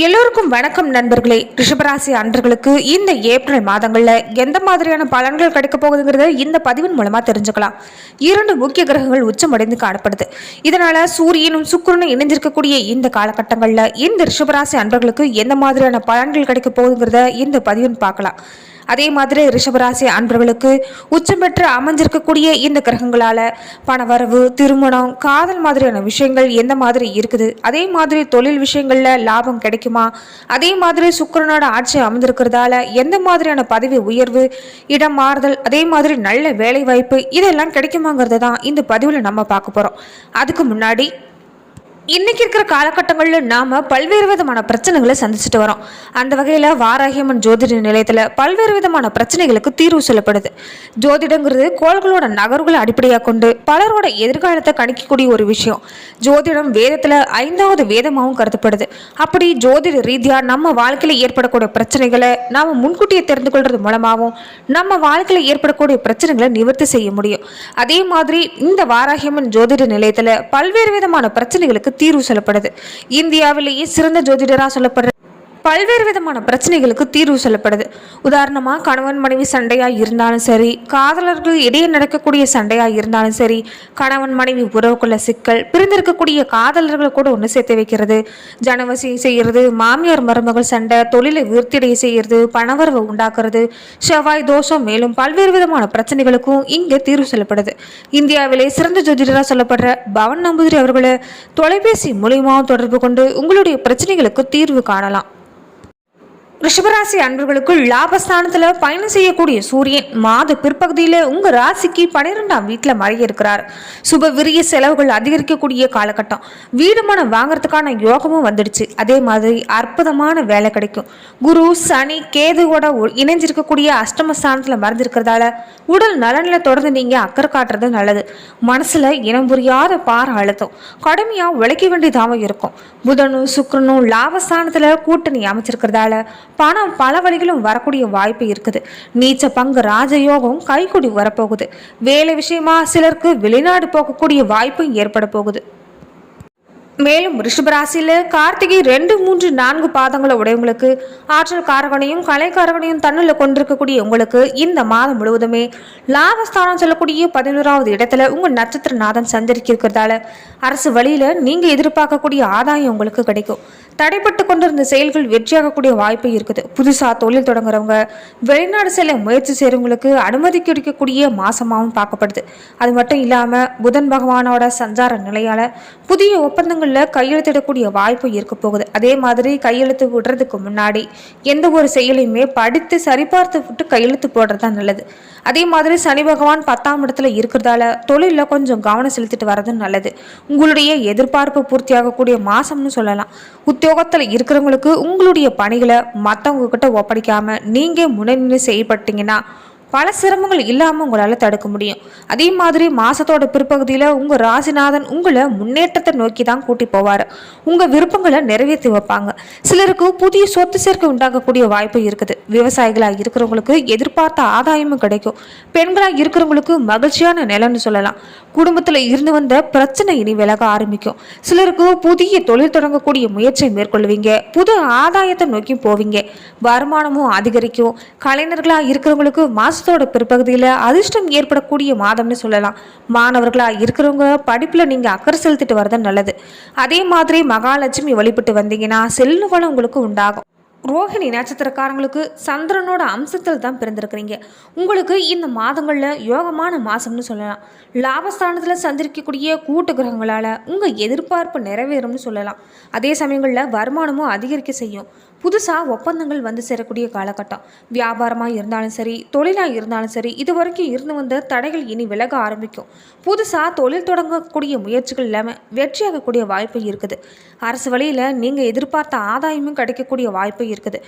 எல்லோருக்கும் வணக்கம் நண்பர்களே. ரிஷபராசி அன்பர்களுக்கு இந்த ஏப்ரல் மாதங்களில் எந்த மாதிரியான பலன்கள் கிடைக்க போகுதுங்கிறத இந்த பதிவின் மூலமாக தெரிஞ்சுக்கலாம். இரண்டு முக்கிய கிரகங்கள் உச்சமடைந்து காணப்படுது. இதனால் சூரியனும் சுக்கிரனும் இணைஞ்சிருக்கக்கூடிய இந்த காலகட்டங்களில் இந்த ரிஷபராசி அன்பர்களுக்கு எந்த மாதிரியான பலன்கள் கிடைக்க போகுதுங்கிறத இந்த பதிவின் பார்க்கலாம். அதே மாதிரி ரிஷபராசி அன்பர்களுக்கு உச்சம் பெற்று அமைஞ்சிருக்கக்கூடிய இந்த கிரகங்களால் பணவரவு திருமணம் காதல் மாதிரியான விஷயங்கள் எந்த மாதிரி இருக்குது? அதே மாதிரி தொழில் விஷயங்களில் லாபம் கிடைக்குமா? அதே மாதிரி சுக்கரனோட ஆட்சி அமைந்திருக்கிறதால எந்த மாதிரியான பதவி உயர்வு இடம் மாறுதல் அதே மாதிரி நல்ல வேலை வாய்ப்பு இதெல்லாம் கிடைக்குமாங்கிறது தான் இந்த பதிவில் நம்ம பார்க்க போகிறோம் அதுக்கு முன்னாடி இன்றைக்கி இருக்கிற காலகட்டங்களில் நாம் பல்வேறு விதமான பிரச்சனைகளை சந்திச்சுட்டு வரோம். அந்த வகையில் வாராகியம்மன் ஜோதிட நிலையத்தில் பல்வேறு விதமான பிரச்சனைகளுக்கு தீர்வு சொல்லப்படுது. ஜோதிடங்கிறது கோள்களோட நகர்வுகளை அடிப்படையாக கொண்டு பலரோட எதிர்காலத்தை கணிக்கக்கூடிய ஒரு விஷயம். ஜோதிடம் வேதத்தில் ஐந்தாவது வேதமாகவும் கருதப்படுது. அப்படி ஜோதிட ரீதியாக நம்ம வாழ்க்கையில் ஏற்படக்கூடிய பிரச்சனைகளை நாம் முன்கூட்டியே தெரிந்து கொள்வது மூலமாகவும் நம்ம வாழ்க்கையில் ஏற்படக்கூடிய பிரச்சனைகளை நிவர்த்தி செய்ய முடியும். அதே மாதிரி இந்த வாராகியம்மன் ஜோதிட நிலையத்தில் பல்வேறு விதமான பிரச்சனைகளுக்கு தீர்வு சொல்லப்படுது. இந்தியாவிலேயே சிறந்த ஜோதிடராக சொல்லப்படுற பல்வேறு விதமான பிரச்சனைகளுக்கு தீர்வு சொல்லப்படுது. உதாரணமாக கணவன் மனைவி சண்டையாக இருந்தாலும் சரி காதலர்கள் இடையே நடக்கக்கூடிய சண்டையாக இருந்தாலும் சரி கணவன் மனைவி உறவுக்குள்ள சிக்கல் பிரிந்திருக்கக்கூடிய காதலர்களை கூட ஒன்று சேர்த்து வைக்கிறது. ஜனவசி செய்கிறது மாமியார் மருமகள் சண்டை தொழிலை விருத்திடைய செய்கிறது பணவரவை உண்டாக்குறது செவ்வாய் தோஷம் மேலும் பல்வேறு விதமான பிரச்சனைகளுக்கும் இங்கே தீர்வு சொல்லப்படுது. இந்தியாவிலே சிறந்த ஜோதிடராக சொல்லப்படுற பவன் நம்பூதிரி அவர்களை தொலைபேசி மூலியமாக தொடர்பு கொண்டு உங்களுடைய பிரச்சனைகளுக்கு தீர்வு காணலாம். ரிஷபராசி அன்பர்களுக்குள் லாபஸ்தானத்தில் பயணம் செய்யக்கூடிய சூரியன் மாத பிற்பகுதியில் உங்கள் ராசிக்கு பன்னிரெண்டாம் வீட்டில் மறைய இருக்கிறார். சுப விரிய செலவுகள் அதிகரிக்கக்கூடிய காலகட்டம். வீடு மனம் வாங்குறதுக்கான யோகமும் வந்துடுச்சு. அதே மாதிரி அற்புதமான வேலை கிடைக்கும். குரு சனி கேதுவோட ஒ- இணைஞ்சிருக்கக்கூடிய அஷ்டமஸ்தானத்தில் மறந்துருக்கிறதால உடல் நலனில் தொடர்ந்து நீங்கள் அக்கறை காட்டுறது நல்லது. மனசில் இனம் புரியாத பார அழுத்தம். கடுமையாக உழைக்க வேண்டியதாகவும் இருக்கும். புதனும் சுக்கரனும் லாபஸ்தானத்தில் கூட்டணி அமைச்சிருக்கிறதால பணம் பல வழிகளும் வரக்கூடிய வாய்ப்பு இருக்குது. நீச்ச பங்கு ராஜயோகம் கைக்குடி வரப்போகுது. வேலை விஷயமா சிலருக்கு வெளிநாடு போகக்கூடிய வாய்ப்பும் ஏற்பட போகுது. மேலும் ரிஷபராசியில் கார்த்திகை ரெண்டு மூன்று நான்கு பாதங்களை உடையவங்களுக்கு ஆற்றல் காரகனையும் கலைக்காரகனையும் தன்னில் கொண்டிருக்கக்கூடிய உங்களுக்கு இந்த மாதம் முழுவதுமே லாபஸ்தானம் சொல்லக்கூடிய பதினோராவது இடத்துல உங்கள் நட்சத்திர நாதன் சஞ்சரிக்க இருக்கிறதால அரசு வழியில் நீங்கள் எதிர்பார்க்கக்கூடிய ஆதாயம் உங்களுக்கு கிடைக்கும். தடைப்பட்டு கொண்டிருந்த செயல்கள் வெற்றியாகக்கூடிய வாய்ப்பு இருக்குது. புதுசாக தொழில் தொடங்குறவங்க வெளிநாடு செல்ல முயற்சி செய்கிறவங்களுக்கு அனுமதி கிடைக்கக்கூடிய மாசமாகவும் பார்க்கப்படுது. அது மட்டும் இல்லாமல் புதன் பகவானோட சஞ்சார நிலையால் புதிய ஒப்பந்தங்கள் ஒப்பந்தங்களில் கையெழுத்திடக்கூடிய வாய்ப்பு இருக்க போகுது. அதே மாதிரி கையெழுத்து விடுறதுக்கு முன்னாடி எந்த ஒரு செயலையுமே படித்து சரிபார்த்து விட்டு கையெழுத்து போடுறது தான் நல்லது. அதே மாதிரி சனி பகவான் பத்தாம் இடத்துல இருக்கிறதால தொழிலில் கொஞ்சம் கவனம் செலுத்திட்டு வர்றது நல்லது. உங்களுடைய எதிர்பார்ப்பு பூர்த்தியாகக்கூடிய மாசம்னு சொல்லலாம். உத்தியோகத்தில் இருக்கிறவங்களுக்கு உங்களுடைய பணிகளை மற்றவங்க கிட்ட ஒப்படைக்காமல் நீங்கள் முன்னே செயல்பட்டீங்கன்னா பல சிரமங்கள் இல்லாமல் உங்களால் தடுக்க முடியும். அதே மாதிரி மாதத்தோட பிற்பகுதியில் உங்கள் ராசிநாதன் உங்களை முன்னேற்றத்தை நோக்கி தான் கூட்டி போவார். உங்கள் விருப்பங்களை நிறைவேற்றி வைப்பாங்க. சிலருக்கு புதிய சொத்து சேர்க்கை உண்டாகக்கூடிய வாய்ப்பு இருக்குது. விவசாயிகளாக இருக்கிறவங்களுக்கு எதிர்பார்த்த ஆதாயமும் கிடைக்கும். பெண்களாக இருக்கிறவங்களுக்கு மகிழ்ச்சியான நிலைன்னு சொல்லலாம். குடும்பத்தில் இருந்து வந்த பிரச்சனை இனி விலக ஆரம்பிக்கும். சிலருக்கு புதிய தொழில் தொடங்கக்கூடிய முயற்சியை மேற்கொள்வீங்க. புது ஆதாயத்தை நோக்கி போவீங்க. வருமானமும் அதிகரிக்கும். கலைஞர்களாக இருக்கிறவங்களுக்கு மாதத்தோட பிற்பகுதியில் அதிர்ஷ்டம் ஏற்படக்கூடிய மாதம்னு சொல்லலாம். மாணவர்களாக இருக்கிறவங்க படிப்பில் நீங்கள் அக்கறை செலுத்திட்டு வரது நல்லது. அதே மாதிரி மகாலட்சுமி வழிபட்டு வந்தீங்கன்னா செல்வ வளம் உங்களுக்கு உண்டாகும். ரோஹிணி நட்சத்திரக்காரங்களுக்கு சந்திரனோட அம்சத்தில் தான் பிறந்திருக்கிறீங்க. உங்களுக்கு இந்த மாதங்களில் யோகமான மாதம்னு சொல்லலாம். லாபஸ்தானத்தில் சந்திரிக்கக்கூடிய கூட்டு கிரகங்களால் உங்கள் எதிர்பார்ப்பு நிறைவேறும்னு சொல்லலாம். அதே சமயங்களில் வருமானமும் அதிகரிக்க செய்யும். புதுசாக ஒப்பந்தங்கள் வந்து சேரக்கூடிய காலகட்டம். வியாபாரமாக இருந்தாலும் சரி தொழிலாக இருந்தாலும் சரி இது வரைக்கும் இருந்து வந்த தடைகள் இனி விலக ஆரம்பிக்கும். புதுசாக தொழில் தொடங்கக்கூடிய முயற்சிகள் இல்லாமல் வெற்றியாகக்கூடிய வாய்ப்பு இருக்குது. அரசு வழியில் நீங்கள் எதிர்பார்த்த ஆதாயமும் கிடைக்கக்கூடிய வாய்ப்பு இருக்குது.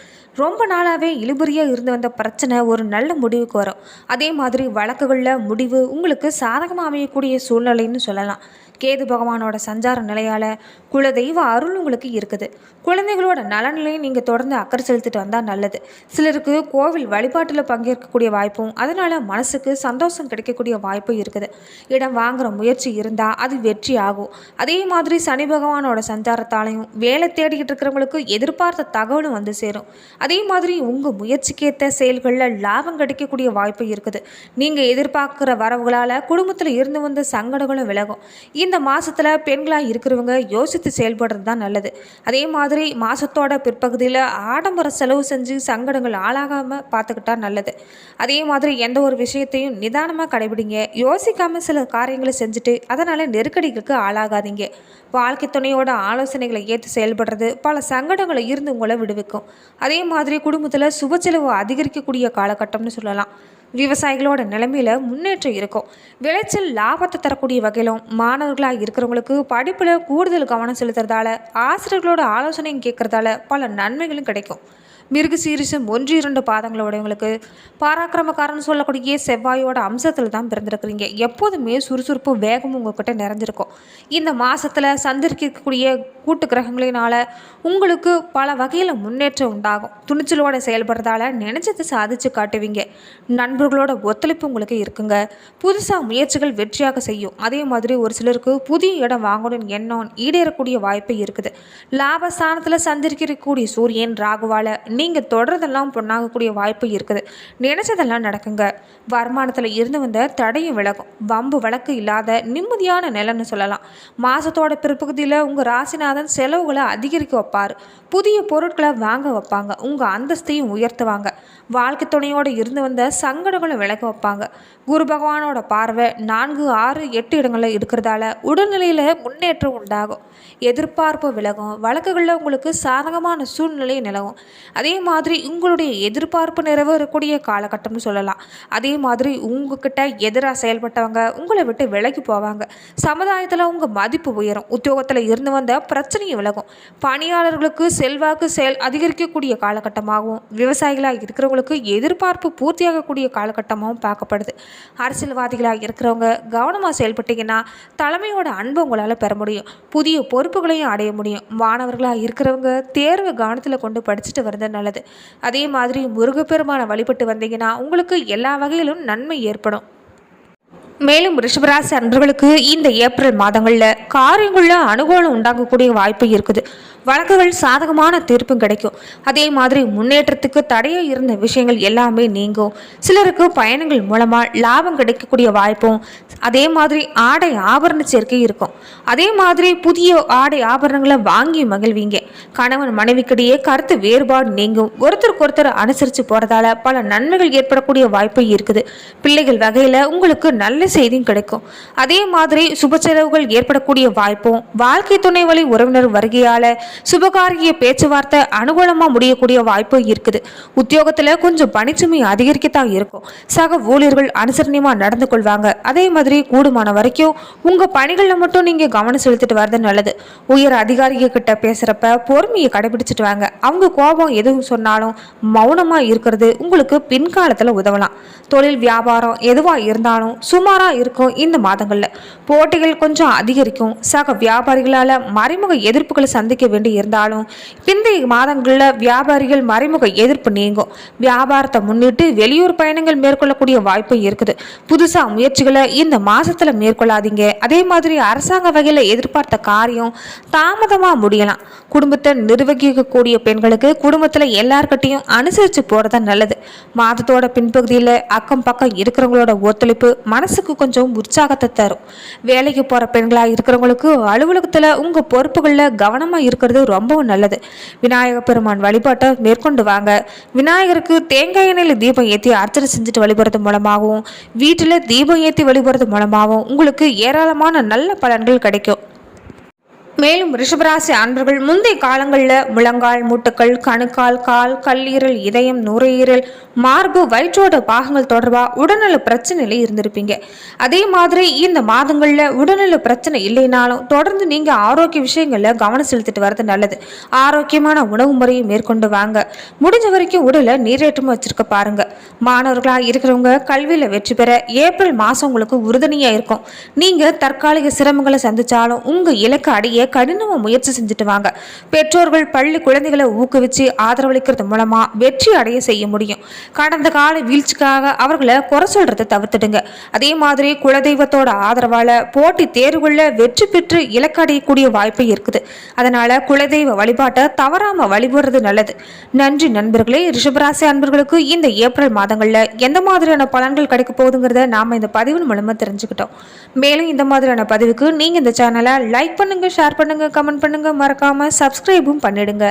ரொம்ப நாளாகவே இழுபறியாக இருந்து வந்த பிரச்சனை ஒரு நல்ல முடிவுக்கு வரும். அதே மாதிரி வழக்குகளில் முடிவு உங்களுக்கு சாதகமாக அமையக்கூடிய சூழ்நிலைன்னு சொல்லலாம். கேது பகவானோட சஞ்சார நிலையால் குலதெய்வ அருள் உங்களுக்கு இருக்குது. குழந்தைகளோட நலனிலையும் நீங்கள் தொடர்ந்து அக்கறை செலுத்திட்டு வந்தால் நல்லது. சிலருக்கு கோவில் வழிபாட்டில் பங்கேற்கக்கூடிய வாய்ப்பும் அதனால் மனசுக்கு சந்தோஷம் கிடைக்கக்கூடிய வாய்ப்பும் இருக்குது. இடம் வாங்குகிற முயற்சி இருந்தால் அது வெற்றி ஆகும் அதே மாதிரி சனி பகவானோட சஞ்சாரத்தாலையும் வேலை தேடிக்கிட்டு இருக்கிறவங்களுக்கு எதிர்பார்த்த தகவலும் வந்து சேரும். அதே மாதிரி உங்கள் முயற்சிக்கேற்ற செயல்களில் லாபம் கிடைக்கக்கூடிய வாய்ப்பு இருக்குது. நீங்கள் எதிர்பார்க்குற வரவுகளால் குடும்பத்தில் இருந்து வந்த சங்கடங்களும் விலகும். இந்த மாதத்தில் பெண்களாக இருக்கிறவங்க யோசித்து செயல்படுறது தான் நல்லது. அதே மாதிரி மாதத்தோட பிற்பகுதியில் ஆடம்பர செலவு செஞ்சு சங்கடங்கள் ஆளாகாமல் பார்த்துக்கிட்டா நல்லது. அதே மாதிரி எந்த ஒரு விஷயத்தையும் நிதானமாக கடைபிடிங்க. யோசிக்காமல் சில காரியங்களை செஞ்சுட்டு அதனால் நெருக்கடிகளுக்கு ஆளாகாதீங்க. வாழ்க்கை துணையோட ஆலோசனைகளை ஏற்று செயல்படுறது பல சங்கடங்களை இருந்து உங்களை விடுவிக்கும். அதே மாதிரி குடும்பத்தில் சுப செலவு அதிகரிக்கக்கூடிய காலகட்டம்னு சொல்லலாம். விவசாயிகளோட நிலைமையில் முன்னேற்றம் இருக்கும். விளைச்சல் லாபத்தை தரக்கூடிய வகையிலும் மாணவர்களாக இருக்கிறவங்களுக்கு படிப்பில் கூடுதல் கவனம் செலுத்துறதால ஆசிரியர்களோட ஆலோசனையும் கேட்குறதால பல நன்மைகளும் கிடைக்கும். மிருக சீரிசம் ஒன்று இரண்டு பாதங்களோடவங்களுக்கு பாராக்கிரமக்காரன் சொல்லக்கூடிய செவ்வாயோட அம்சத்தில் தான் பிறந்திருக்கிறீங்க. எப்போதுமே சுறுசுறுப்பு வேகமும் உங்ககிட்ட நிறைஞ்சிருக்கும். இந்த மாதத்தில் சந்திரிக்கக்கூடிய கூட்டு கிரகங்களினால் உங்களுக்கு பல வகையில் முன்னேற்றம் உண்டாகும். துணிச்சலோட செயல்படுறதால நினைச்சதை சாதிச்சு காட்டுவீங்க. நண்பர்களோட ஒத்துழைப்பு உங்களுக்கு இருக்குங்க. புதுசாக முயற்சிகள் வெற்றியாக செய்யும். அதே மாதிரி ஒரு சிலருக்கு புதிய இடம் வாங்கணும்னு எண்ணம் ஈடேறக்கூடிய வாய்ப்பு இருக்குது. லாபஸ்தானத்தில் சந்திரிக்கக்கூடிய சூரியன் ராகுவால நீங்கள் தொடர்றதெல்லாம் பொண்ணாகக்கூடிய வாய்ப்பு இருக்குது. நினைச்சதெல்லாம் நடக்குங்க. வருமானத்தில் இருந்து வந்த தடையும் விலகும். வம்பு வழக்கு இல்லாத நிம்மதியான நிலைன்னு சொல்லலாம். மாதத்தோட பிற்பகுதியில் உங்கள் ராசிநாதன் செலவுகளை அதிகரிக்க வைப்பார். புதிய பொருட்களை வாங்க வைப்பாங்க. உங்கள் அந்தஸ்தையும் உயர்த்துவாங்க. வாழ்க்கை துணையோடு இருந்து வந்த சங்கடங்களை விலக வைப்பாங்க. குரு பகவானோட பார்வை நான்கு ஆறு எட்டு இடங்களில் இருக்கிறதால உடல்நிலையில் முன்னேற்றம் உண்டாகும். எதிர்பார்ப்பு விலகும். வழக்குகளில் உங்களுக்கு சாதகமான சூழ்நிலை நிலவும். அதே மாதிரி உங்களுடைய எதிர்பார்ப்பு நிறைவேறக்கூடிய காலகட்டம்னு சொல்லலாம். அதே மாதிரி உங்ககிட்ட எதிராக செயல்பட்டவங்க உங்களை விட்டு விலகி போவாங்க. சமுதாயத்தில் உங்கள் மதிப்பு உயரும். உத்தியோகத்தில் இருந்து வந்த பிரச்சனையும் விலகும். பணியாளர்களுக்கு செல்வாக்கு செயல் அதிகரிக்கக்கூடிய காலகட்டமாகவும் விவசாயிகளாக இருக்கிறவங்களுக்கு எதிர்பார்ப்பு பூர்த்தியாகக்கூடிய காலகட்டமாகவும் பார்க்கப்படுது. அரசியல்வாதிகளாக இருக்கிறவங்க கவனமாக செயல்பட்டீங்கன்னா தலைமையோட அன்பு உங்களால் பெற முடியும். புதிய பொறுப்புகளையும் அடைய முடியும். மாணவர்களாக இருக்கிறவங்க தேர்வு கவனத்தில் கொண்டு படிச்சுட்டு வர்றது நல்லது. அதே மாதிரி முருகப்பெருமான வழிபட்டு வந்தீங்கன்னா உங்களுக்கு எல்லா வகையிலும் நன்மை ஏற்படும். மேலும் ரிஷபராசி அன்பர்களுக்கு இந்த ஏப்ரல் மாதங்களில் காரியங்களில் அனுகூலம் உண்டாகக்கூடிய வாய்ப்பு இருக்குது. வழக்குகள் சாதகமான தீர்ப்பும் கிடைக்கும். அதே மாதிரி முன்னேற்றத்துக்கு தடையாக இருந்த விஷயங்கள் எல்லாமே நீங்கும். சிலருக்கு பயணங்கள் மூலமாக லாபம் கிடைக்கக்கூடிய வாய்ப்பும் அதே மாதிரி ஆடை ஆபரண சேர்க்கை இருக்கும். அதே மாதிரி புதிய ஆடை ஆபரணங்களை வாங்கி மகிழ்வீங்க. கணவன் மனைவிக்கிடையே கருத்து வேறுபாடு நீங்கும். ஒருத்தருக்கு ஒருத்தர் அனுசரித்து போகிறதால பல நன்மைகள் ஏற்படக்கூடிய வாய்ப்பு இருக்குது. பிள்ளைகள் வகையில் உங்களுக்கு நல்ல செய்தியும் கிடைக்கும். அதே மாதிரி சுப செலவுகள் ஏற்படக்கூடிய வாய்ப்பும் வாழ்க்கை துணை வழி உறவினர் வருகையால் சுபகாரிய பேச்சுவார்த்தை அனுகூலமாக முடியக்கூடிய வாய்ப்பு இருக்குது. உத்தியோகத்தில் கொஞ்சம் பணிச்சுமை அதிகரிக்கத்தான் இருக்கும். சக ஊழியர்கள் அனுசரணியமாக நடந்து கொள்வாங்க. அதே மாதிரி கூடுமான வரைக்கும் உங்கள் பணிகளில் மட்டும் நீங்கள் கவனம் செலுத்திட்டு வர்றது நல்லது. உயர் அதிகாரிக கிட்ட பேசுகிறப்ப பொறுமையை கடைபிடிச்சிட்டு வாங்க. அவங்க கோபம் எதுவும் சொன்னாலும் மௌனமாக இருக்கிறது உங்களுக்கு பின்காலத்தில் உதவலாம். தொழில் வியாபாரம் எதுவாக இருந்தாலும் சுமாராக இருக்கும் இந்த மாதங்களில். போட்டிகள் கொஞ்சம் அதிகரிக்கும். சக வியாபாரிகளால் மறைமுக எதிர்ப்புகளை சந்திக்க வேண்டும். வேண்டி இருந்தாலும் பிந்தைய மாதங்களில் வியாபாரிகள் மறைமுக எதிர்ப்பு நீங்கும். வியாபாரத்தை முன்னிட்டு வெளியூர் பயணங்கள் மேற்கொள்ளக்கூடிய வாய்ப்பு இருக்குது. புதுசாக முயற்சிகளை இந்த மாதத்தில் மேற்கொள்ளாதீங்க. அதே மாதிரி அரசாங்க வகையில் எதிர்பார்த்த காரியம் தாமதமாக முடியலாம். குடும்பத்தை நிர்வகிக்கக்கூடிய பெண்களுக்கு குடும்பத்தில் எல்லார்கிட்டையும் அனுசரித்து போகிறது நல்லது. மாதத்தோட பின்பகுதியில் அக்கம் பக்கம் இருக்கிறவங்களோட ஒத்துழைப்பு மனசுக்கு கொஞ்சம் உற்சாகத்தை தரும். வேலைக்கு போகிற பெண்களாக இருக்கிறவங்களுக்கு அலுவலகத்தில் உங்கள் பொறுப்புகளில் கவனமாக இருக்கிறது ரொம்பவும் நல்லது. விநாயக பெருமான் வழிபாட்டை மேற்கொண்டு வாங்க. விநாயகருக்கு தேங்காய் எண்ணெயில் தீபம் ஏற்றி அர்ச்சனை செஞ்சுட்டு வழிபடுறது மூலமாகவும் வீட்டில் தீபம் ஏற்றி வழிபடுறது மூலமாகவும் உங்களுக்கு ஏராளமான நல்ல பலன்கள் கிடைக்கும். மேலும் ரிஷபராசி அன்பர்கள் முந்தைய காலங்களில் முழங்கால் மூட்டுக்கள் கணுக்கால் கால் கல்லீரல் இதயம் நுரையீரல் மார்பு வயிற்றோட பாகங்கள் தொடர்பாக உடல்நல பிரச்சனையில இருந்திருப்பீங்க. அதே மாதிரி இந்த மாதங்களில் உடல்நல பிரச்சனை இல்லைனாலும் தொடர்ந்து நீங்கள் ஆரோக்கிய விஷயங்களில் கவனம் செலுத்திட்டு வர்றது நல்லது. ஆரோக்கியமான உணவு முறையை மேற்கொண்டு வாங்க. முடிஞ்ச வரைக்கும் உடலை நீரேற்றமாக வச்சிருக்க பாருங்க. மாணவர்களாக இருக்கிறவங்க கல்வியில் வெற்றி பெற ஏப்ரல் மாதம் உங்களுக்கு உறுதுணையாக இருக்கும். நீங்கள் தற்காலிக சிரமங்களை சந்திச்சாலும் உங்கள் இலக்கு அடைய கடினமாக முயற்சி செஞ்சுட்டு வாங்க. பெற்றோர்கள் பள்ளி குழந்தைகளை ஊக்குவிச்சு ஆதரவளிக்கிறது மூலமாக வெற்றி அடைய செய்ய முடியும். கடந்த கால வீழ்ச்சிக்காக அவர்களை குறை சொல்றதை தவிர்த்துடுங்க. அதே மாதிரி குலதெய்வத்தோட ஆதரவால போட்டி தேர்வுகளில் வெற்றி பெற்று இலக்கடையக்கூடிய வாய்ப்பு இருக்குது. அதனால குலதெய்வ வழிபாட்டை தவறாம வழிபடுறது நல்லது. நன்றி நண்பர்களே ரிஷபராசி அன்பர்களுக்கு இந்த ஏப்ரல் மாதங்கள்ல எந்த மாதிரியான பலன்கள் கிடைக்க போகுதுங்கிறத நாம இந்த பதிவின் மூலமா தெரிஞ்சுக்கிட்டோம். மேலும் இந்த மாதிரியான பதிவுக்கு நீங்க இந்த சேனலை லைக் பண்ணுங்க ஷேர் பண்ணுங்க கமெண்ட் பண்ணுங்க. மறக்காமல் சப்ஸ்கிரைபும் பண்ணிடுங்க.